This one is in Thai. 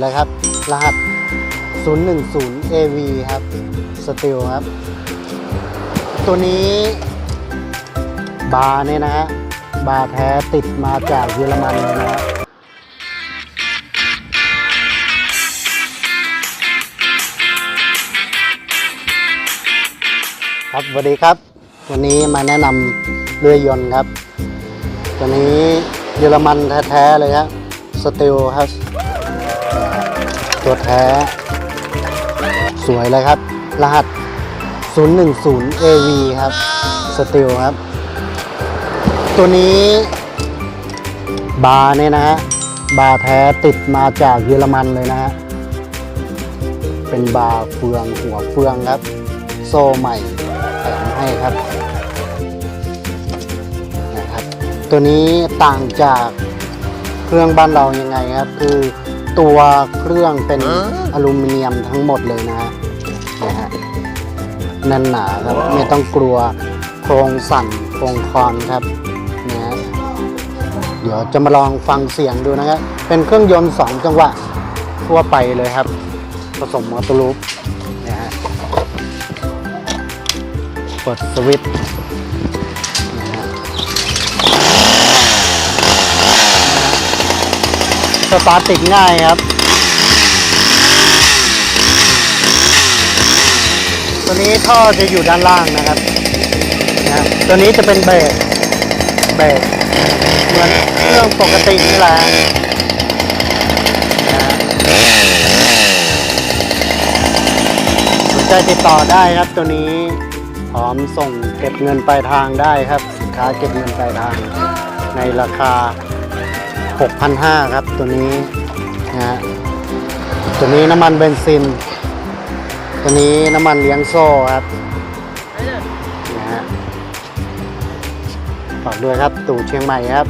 เลยครับ รหัส 010 AV ครับสติลครับ ตัวนี้บาร์เนี่ยนะฮะบาร์แท้ติดมาจากเยอรมันเลยนะฮะครับสวัสดีครับ วันนี้มาแนะนำเรือยนต์ครับ ตัวนี้เยอรมันแท้ๆเลยครับสติลครับ ตัวแท้ สวยเลยครับ รหัส 010 AV ครับ สติลครับ ตัวนี้บาร์เนี่ยนะฮะ บาร์แท้ติดมาจากเยอรมันเลยนะฮะ เป็นบาร์เฟืองหัวเฟืองครับ โซ่ใหม่แถมให้ครับนะครับ ตัวนี้ต่างจากเครื่องบ้านเรายังไงครับ คือ ตัวเครื่องเป็นอลูมิเนียมทั้งหมดเลยนะฮะนะฮะแน่นหนาครับไม่ต้องกลัวโครงสั่นโครงคอนครับนะฮะเดี๋ยวจะมาลองฟังเสียงดูนะครับเป็นเครื่องยนต์สองจังหวะทั่วไปเลยครับ ผสมมอเตอร์ลูปนะฮะเปิดสวิตช์นะฮะ สตาร์ติดง่ายครับ ตัวนี้ท่อจะอยู่ด้านล่างนะครับนะตัวนี้จะเป็นเบรกเบรกเหมือนเครื่องปกตินี่แหละนะฮะสนใจติดต่อได้ครับตัวนี้พร้อมส่งเก็บเงินปลายทางได้ครับ สินค้าเก็บเงินปลายทางในราคา 6,500 ครับตัวนี้นะฮะตัวนี้น้ำมันเบนซิน ตัวนี้น้ำมันเลี้ยงโซ่ครับนะฮะฝากด้วยครับตู่เชียงใหม่ครับ